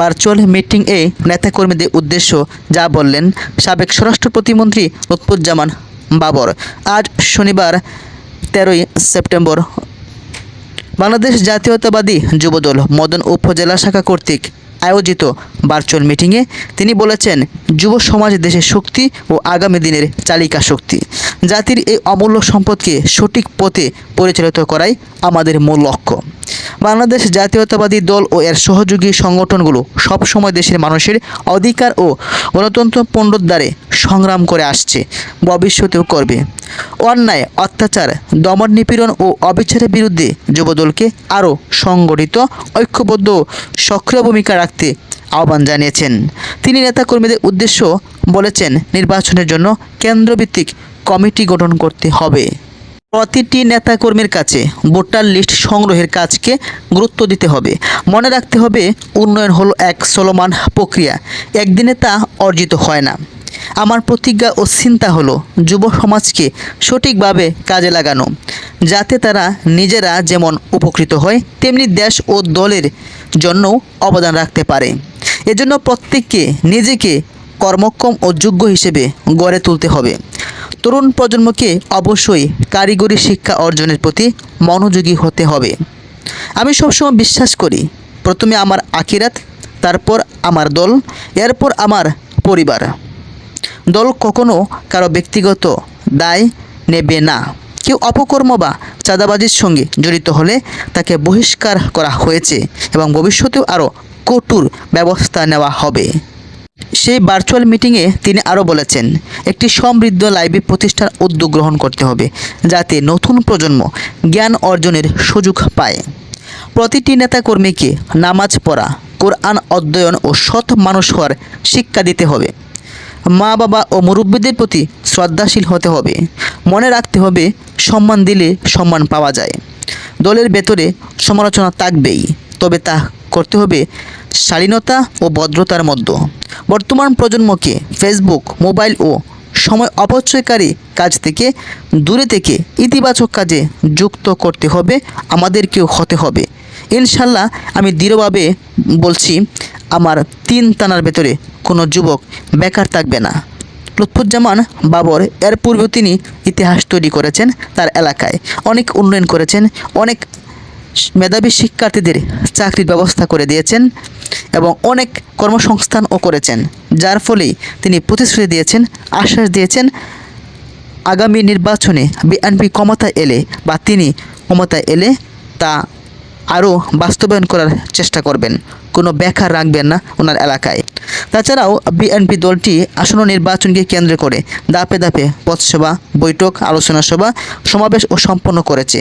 Virtual মিটিংয়ে নেতাকর্মীদের উদ্দেশ্য যা বললেন সাবেক স্বরাষ্ট্র প্রতিমন্ত্রী লুৎফুজ্জামান বাবর। আজ শনিবার তেরোই সেপ্টেম্বর। বাংলাদেশ জাতীয়তাবাদী যুবদল মদন উপজেলা শাখা কর্তৃক আয়োজিত ভার্চুয়াল মিটিংয়ে তিনি বলেছেন, যুব সমাজ দেশের শক্তি ও আগামী দিনের চালিকা শক্তি। জাতির এই অমূল্য সম্পদকে সঠিক পথে পরিচালিত করাই আমাদের মূল লক্ষ্য। বাংলাদেশ জাতীয়তাবাদী দল ও এর সহযোগী সংগঠনগুলো সবসময় দেশের মানুষের অধিকার ও গণতন্ত্র পুনরুদ্ধারে সংগ্রাম করে আসছে, ভবিষ্যতেও করবে। অন্যায়, অত্যাচার, দমন নিপীড়ন ও অবিচারের বিরুদ্ধে যুবদলকে আরও সংগঠিত, ঐক্যবদ্ধ সক্রিয় ভূমিকা রাখতে আহ্বান জানিয়েছেন। তিনি নেতাকর্মীদের উদ্দেশ্য বলেছেন, নির্বাচনের জন্য কেন্দ্রভিত্তিক কমিটি গঠন করতে হবে। প্রতিটি নেতাকর্মীর কাছে ভোটার লিস্ট সংগ্রহের কাজকে গুরুত্ব দিতে হবে। মনে রাখতে হবে, উন্নয়ন হলো এক চলমান প্রক্রিয়া। একদিনে তা অর্জিত হয় না। আমার প্রতিজ্ঞা ও চিন্তা হলো যুব সমাজকে সঠিকভাবে কাজে লাগানো, যাতে তারা নিজেরা যেমন উপকৃত হয়, তেমনি দেশ ও দলের জন্যও অবদান রাখতে পারে। এজন্য প্রত্যেককে নিজেকে কর্মক্ষম ও যোগ্য হিসেবে গড়ে তুলতে হবে। তরুণ প্রজন্মকে অবশ্যই কারিগরি শিক্ষা অর্জনের প্রতি মনোযোগী হতে হবে। আমি সবসময় বিশ্বাস করি, প্রথমে আমার আকিরাত তারপর আমার দল, এরপর আমার পরিবার। দল কখনো কারও ব্যক্তিগত দায় নেবে না। কেউ অপকর্ম বা চাঁদাবাজির সঙ্গে জড়িত হলে তাকে বহিষ্কার করা হয়েছে এবং ভবিষ্যতেও আরও কঠোর ব্যবস্থা নেওয়া হবে। সেই ভার্চুয়াল মিটিংয়ে তিনি আরও বলেছেন, একটি সমৃদ্ধ লাইব্রেরি প্রতিষ্ঠার উদ্যোগ গ্রহণ করতে হবে, যাতে নতুন প্রজন্ম জ্ঞান অর্জনের সুযোগ পায়। প্রতিটি নেতাকর্মীকে নামাজ পড়া, কোরআন অধ্যয়ন ও সৎ মানুষ হওয়ার শিক্ষা দিতে হবে। মা বাবা ও মুরব্বীদের প্রতি শ্রদ্ধাশীল হতে হবে। মনে রাখতে হবে, সম্মান দিলে সম্মান পাওয়া যায়। দলের ভেতরে সমালোচনা থাকবেই, তবে তা করতে হবে শালীনতা ও ভদ্রতার মধ্যে। বর্তমান প্রজন্মকে ফেসবুক মোবাইল ও সময় অপচয়কারী কাজ থেকে দূরে থেকে ইতিবাচক কাজে যুক্ত করতে হবে, আমাদেরকেও হতে হবে। ইনশাল্লাহ আমি দৃঢ়ভাবে বলছি, আমার তিন তানার ভেতরে কোনো যুবক বেকার থাকবে না। লুৎফুজ্জামান বাবর এর পূর্বে তিনি ইতিহাস তৈরি করেছেন তার এলাকায়। অনেক উন্নয়ন করেছেন, অনেক মেধাবী শিক্ষার্থীদের চাকরির ব্যবস্থা করে দিয়েছেন এবং অনেক কর্মসংস্থানও করেছেন। যার ফলেই তিনি প্রতিশ্রুতি দিয়েছেন, আশ্বাস দিয়েছেন, আগামী নির্বাচনে বিএনপি ক্ষমতা এলে বা তিনি ক্ষমতায় এলে তা আরও বাস্তবায়ন করার চেষ্টা করবেন। কোনো বেকার রাখবেন না ওনার এলাকায়। তাছাড়াও বিএনপি দলটি আসন্ন নির্বাচনকে কেন্দ্র করে দাপে দাপে পথসভা, বৈঠক, আলোচনা সভা, সমাবেশ ও সম্পন্ন করেছে।